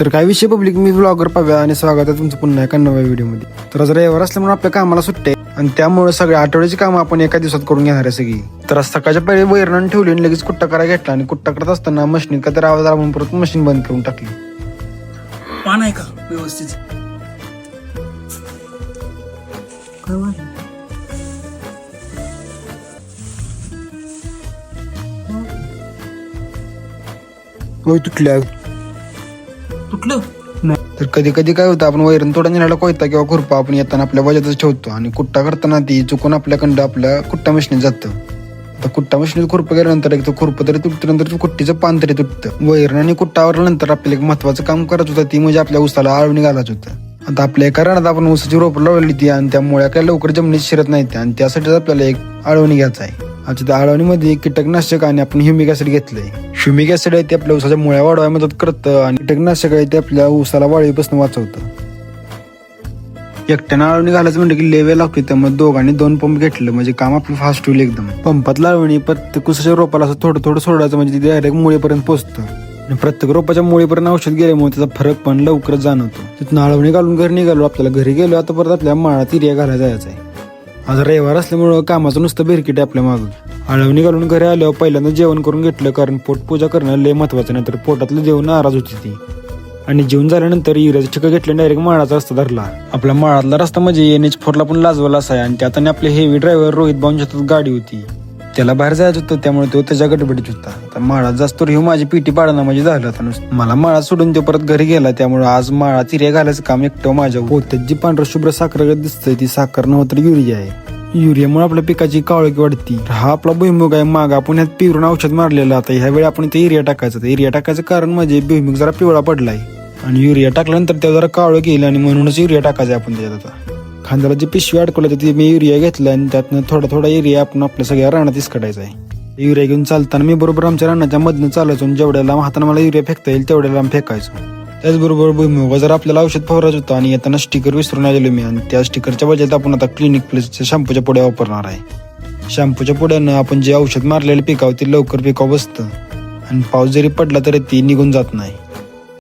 तर काय विषय पब्लिक मी ब्लॉगर पाव्या आणि स्वागत आहे तुमचं पुन्हा एका नव्या व्हिडिओमध्ये तर आज रविवार असल्यामुळे आपल्या कामाला सुट्टे आणि त्यामुळे सगळे आठवड्याची कामं आपण एका दिवसात करून घेणार आहे सगळी. तर आज सकाळच्या पहिले वैरण ठेवली आणि लगेच कुट्टा करायला घेतला आणि कुट्टा करत असताना मशीन का तर आवाज म्हणून परत मशीन बंद करून टाकली. पान आहे का व्यवस्थित? तुटल्या. तुटलं? तर कधी कधी काय होतं आपण वैरण तोडा नेण्याला कोयता किंवा खुरपा आपण येताना आपल्या वजातच ठेवतो आणि कुट्टा करताना ती चुकून आपल्याकडं आपल्या कुट्टा मशीनीत जातं. आता कुट्टा मशीनीत खुरपं गेल्यानंतर एक तर खुरपं तरी तुटल्यानंतर नंतर कुट्टीचं पान तरी तुटतं. वैरण आणि कुट्टावर नंतर आपल्याला एक महत्वाचं काम करत होतं ती म्हणजे आपल्या उसाला आळवणी घालायचं होतं. आता आपल्या एका रानात आपण ऊसाची रोपं लावली ती आणि त्यामुळे काय लवकर जमिनीत शिरत नाही आणि त्यासाठीच आपल्याला एक आळवणी घ्यायचा आहे. आमच्या त्या आळवणीमध्ये कीटकनाशक आणि आपण ह्युमिक ऍसिड घेतलंय. ह्युमिक ऍसिड आहे ते आपल्या उसाच्या मुळ्या वाढवायला मदत करतं आणि कीटकनाशक आहे ते आपल्या ऊसाला वाळीपासून वाचवतं. एकट्यानं आळवणी घालायचं म्हणजे की लेवे लागते त्यामुळे दोघांनी दोन पंप घेतलं. म्हणजे काम आपलं फास्ट होईल एकदम. पंपात लावणी प्रत्येक कुसाच्या रोपाला असं थोडं थोडं सोडायचं म्हणजे ते डायरेक्ट मुळेपर्यंत पोहोचतं आणि प्रत्येक रोपाच्या मुळेपर्यंत औषध गेल्यामुळे त्याचा फरक पण लवकरच जाणवतो. तिथून आळवणी घालून घरी निघालो आपल्याला घरी गेलो आता परत आपल्या माळात तिर्या घालायला जायचं आहे आज रविवार असल्यामुळं कामाचं नुसतं बेरकीट आहे आपल्या मागं. आळवणी घालून घरी आल्यावर पहिल्यांदा जेवण करून घेतलं कारण पोटपूजा करणं लय महत्वाचं नाही तर पोटातलं जेवण नाराज होती ती. आणि जेवण झाल्यानंतर इराज ठिका घेतलं डायरेक्ट माळाचा रस्ता धरला. आपला माळातला रस्ता म्हणजे एन एच फोरला पण लाजवला असा आहे आणि त्यात आणि आपले हेवी ड्रायव्हर रोहित भाऊंच्या गाडी होती. त्याला बाहेर जायचं होतं त्यामुळे तो त्याच्या गटबडीत होता. तर माळा जास्त ह्यो माझी पिटी पाडणं म्हणजे झालं आता नुसतं मला माळा सोडून तो परत घरी गेला त्यामुळे आज माळा तिर्या घालायचं काम एकटं माझ्या पोत्यात जी पांढरं शुभ्र साखर दिसतंय ती साखर नव्हतं तर युरिया आहे. युरियामुळे आपल्या पिकाची काळोखी वाढती. हा आपला भुईमुग आहे माग आपण ह्यात पिवरून औषध मारलेलं. आता ह्या वेळी आपण ते युरिया टाकायचं तर युरिया टाकायचं कारण म्हणजे भुईमुग जरा पिवळा पडलाय. आणि युरिया टाकल्यानंतर त्या जरा काळं येईल आणि म्हणूनच युरिया टाकायचं आहे आपण त्याच्यात आता. खांद्याला जी पिशवी अडकवलं तर ती मी युरिया घेतला आणि त्यातनं थोडा थोडा युरिया आपण आपल्या सगळ्या रानात इसकडायचा आहे. युरिया घेऊन चालताना मी बरोबर आमच्या रानाच्या मधनं चालायचो आणि जेवढ्या लांब हाताने मला युरिया फेकता येईल तेवढ्या लांब फेकायचो. त्याचबरोबर भुईमुगा जर आपल्याला औषध फवारायचं होतं आणि येताना स्टिकर विसरून आलेलो मी आणि त्या स्टिकरच्या बजात आपण आता क्लिनिक प्लसच्या शॅम्पूच्या पुड्या वापरणार आहे. शॅम्पूच्या पुड्यानं आपण जे औषध मारलेलं पिकावं ते लवकर पिकाव बसतं आणि पाऊस जरी पडला तरी ती निघून जात नाही.